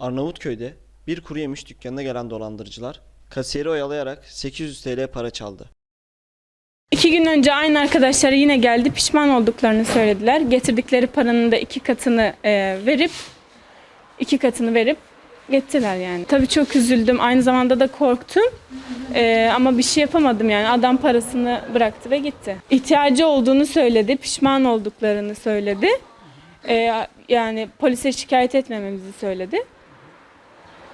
Arnavutköy'de bir kuru yemiş dükkanına gelen dolandırıcılar kasiyeri oyalayarak 800 TL para çaldı. İki gün önce aynı arkadaşları yine geldi pişman olduklarını söylediler. Getirdikleri paranın da iki katını e, verip iki katını verip gittiler yani. Tabii çok üzüldüm. Aynı zamanda da korktum. E, ama bir şey yapamadım yani. Adam parasını bıraktı ve gitti. İhtiyacı olduğunu söyledi. Pişman olduklarını söyledi. E, yani polise şikayet etmememizi söyledi.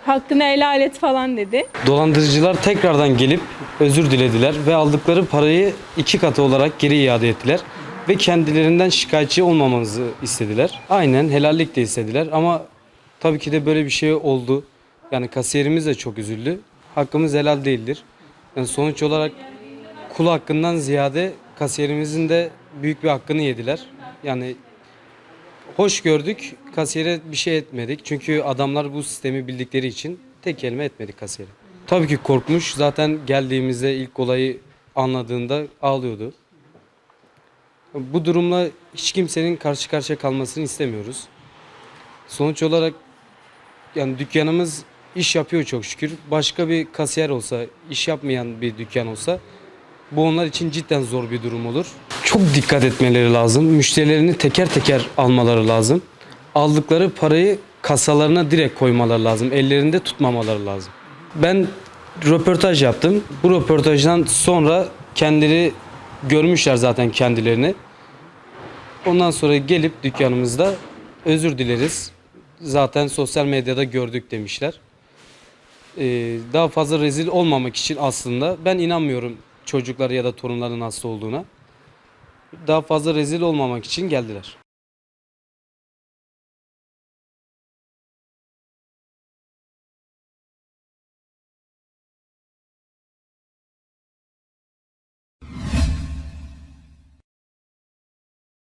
Hakkını helal et falan dedi. Dolandırıcılar tekrardan gelip özür dilediler ve aldıkları parayı iki katı olarak geri iade ettiler. Ve kendilerinden şikayetçi olmamamızı istediler. Aynen helallik de istediler ama tabii ki de böyle bir şey oldu. Yani kasiyerimiz de çok üzüldü. Hakkımız helal değildir. Yani sonuç olarak kul hakkından ziyade kasiyerimizin de büyük bir hakkını yediler. Yani hoş gördük. Kasiyere bir şey etmedik. Çünkü adamlar bu sistemi bildikleri için tek kelime etmedik kasiyere. Tabii ki korkmuş. Zaten geldiğimizde ilk olayı anladığında ağlıyordu. Bu durumla hiç kimsenin karşı karşıya kalmasını istemiyoruz. Sonuç olarak yani dükkanımız iş yapıyor çok şükür. Başka bir kasiyer olsa, iş yapmayan bir dükkan olsa bu onlar için cidden zor bir durum olur. Çok dikkat etmeleri lazım. Müşterilerini teker teker almaları lazım. Aldıkları parayı kasalarına direkt koymaları lazım. Ellerinde tutmamaları lazım. Ben röportaj yaptım. Bu röportajdan sonra kendileri görmüşler zaten kendilerini. Ondan sonra gelip dükkanımızda özür dileriz. Zaten sosyal medyada gördük demişler. Ee, daha fazla rezil olmamak için aslında ben inanmıyorum çocuklar ya da torunların hasta olduğuna. Daha fazla rezil olmamak için geldiler.